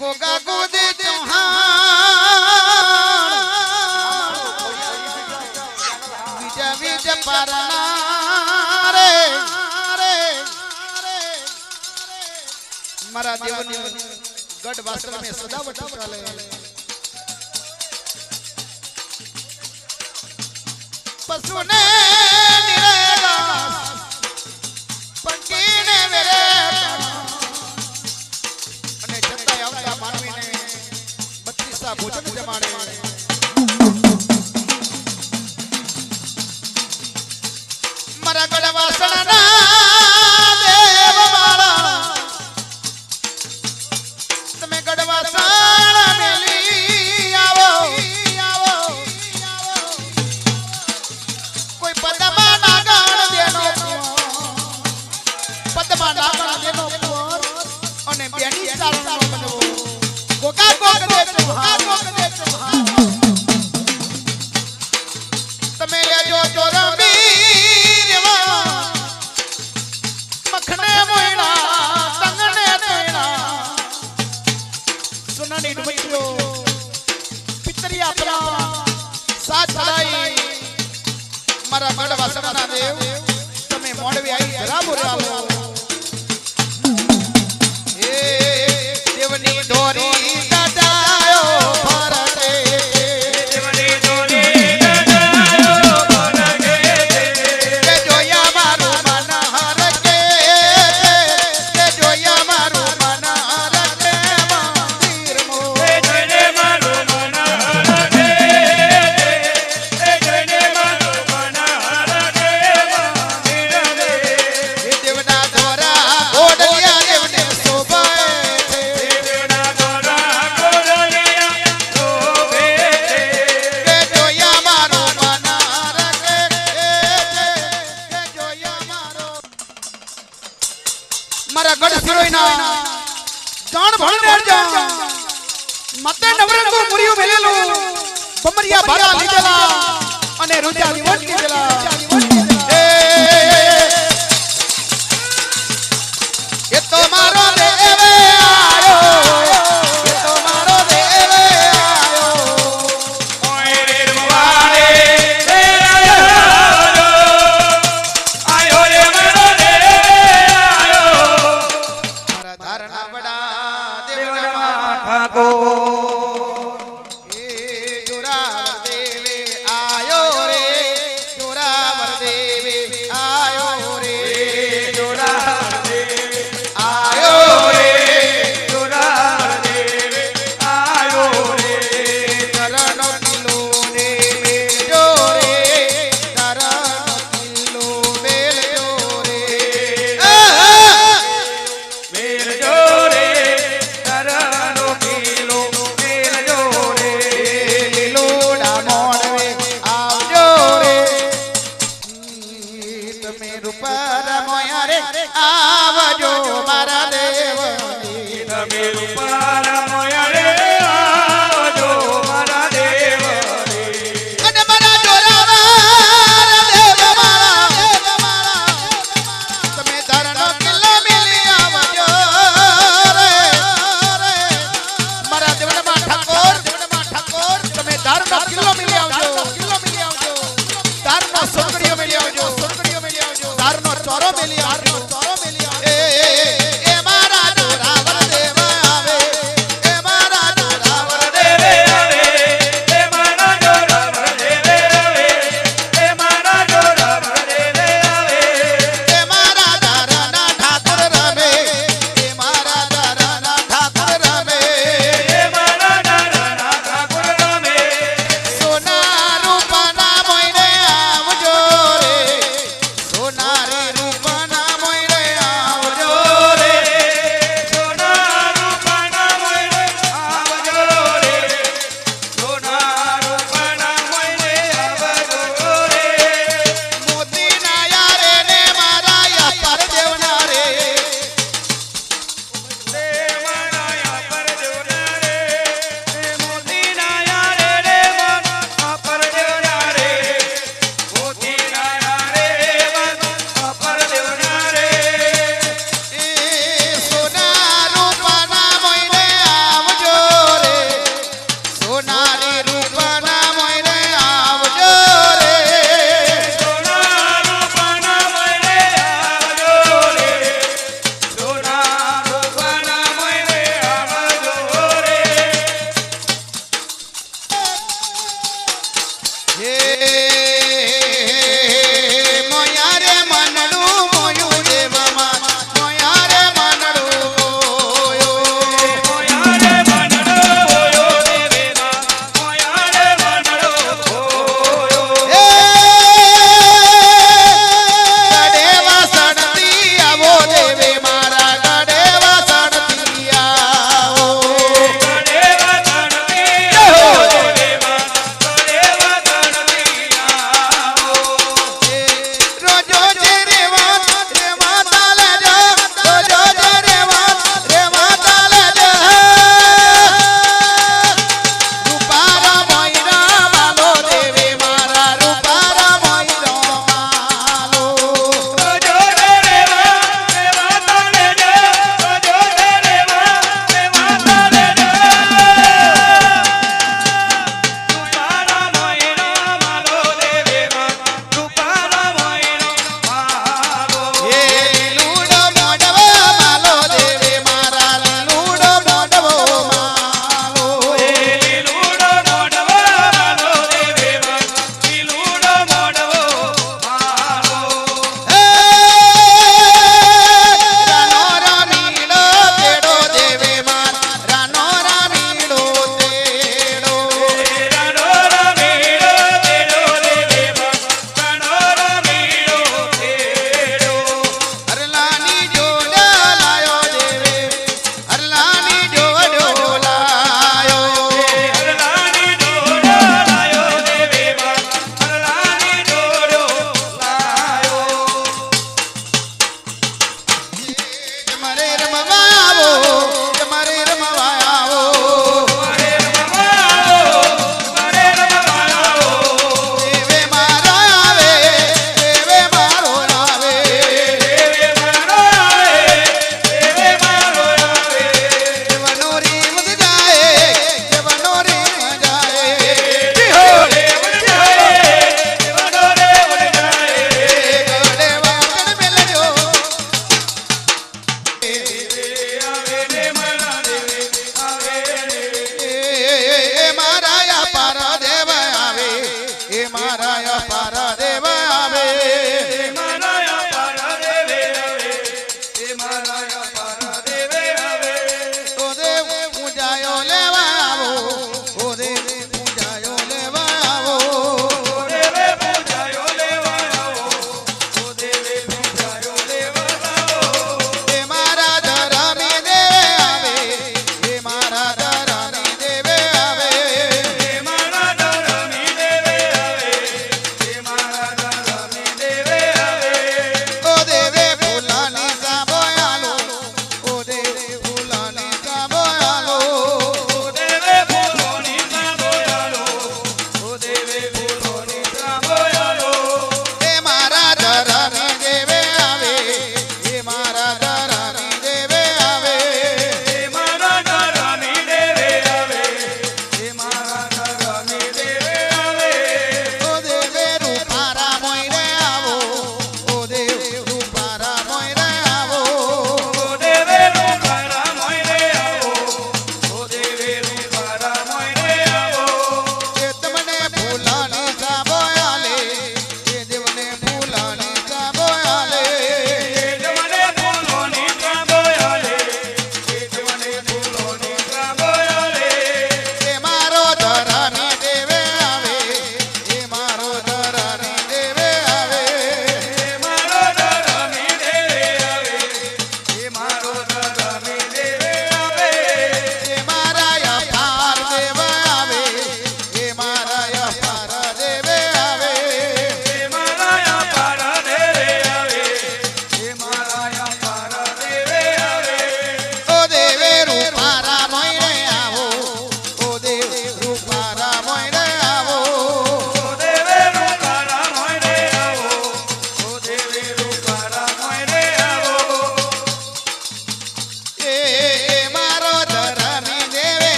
को दे चौहान विजय विजय परना મારા દેવની ગઢ વાસ્તવ મેં સદાવટ ચાલે પશુને માતા ભોજન જમાડે મારા ગળવા સણા મારા ગઢ સિરોઈના જાણ ભણને જા મતે નવરંગો મુરિયો મેલેલો, બમરિયા ભાડા લીધેલા અને રોજા દિવસ લીધેલા